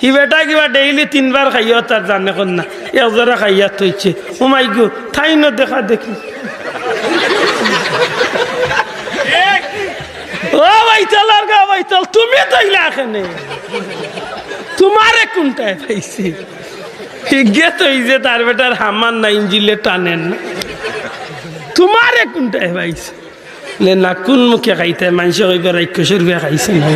হি বেটা কিবা ডেইলি তিনবার খাইয়া তার জানে না। একজোড়া খাইয়া থইছে ও মাই গো ঠাই ন দেখা দেখি। ও বাইতাল আর গা বাইতাল, তুমি তৈলা এখানে। তোমারে কোনটায় পাইছি? গে তৈ যে তার বেটার হামান না ইঞ্জিলে টানেন তোমারে কোনটায় পাইছে? না কোন মুখে খাইতে মানুষ রাক্ষসের বিয়া খাইছে না